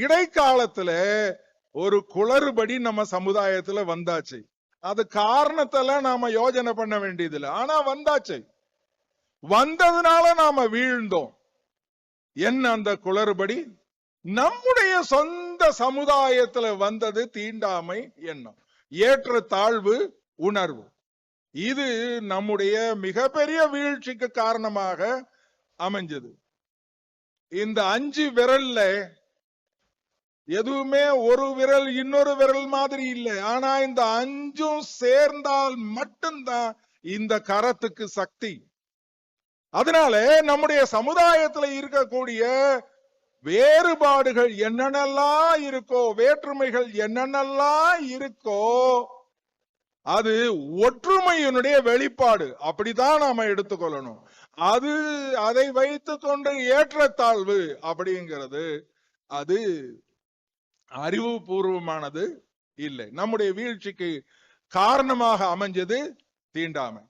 இடைக்காலத்துல ஒரு குளறுபடி நம்ம சமுதாயத்துல வந்தாச்சு. அது காரணத்தெல்லாம் நாம யோஜனை பண்ண வேண்டியதில்லை. ஆனா வந்தாச்சு. வந்ததுனால நாம வீழ்ந்தோம். என்ன அந்த குளறுபடி? நம்முடைய சொந்த சமுதாயத்துல வந்தது தீண்டாமை எண்ணம். ஏற்ற தாழ்வு உணர்வு. இது நம்முடைய மிகப்பெரிய வீழ்ச்சிக்கு காரணமாக அமைஞ்சது. இந்த அஞ்சு விரல்ல எதுவுமே ஒரு விரல் இன்னொரு விரல் மாதிரி இல்லை. ஆனா இந்த அஞ்சும் சேர்ந்தால் மட்டும்தான் இந்த கரத்துக்கு சக்தி. அதனால நம்முடைய சமுதாயத்துல இருக்கக்கூடிய வேறுபாடுகள் என்னென்னலாம் இருக்கோ வேற்றுமைகள் என்னென்னலாம் இருக்கோ அது ஒற்றுமையினுடைய வெளிப்பாடு. அப்படிதான் நாம எடுத்துக்கொள்ளணும். அது அதை வைத்துக் கொண்டு ஏற்றத்தாழ்வு அப்படிங்கிறது அது அறிவுபூர்வமானது இல்லை. நம்முடைய வீழ்ச்சிக்கு காரணமாக அமைஞ்சது தீண்டாமை.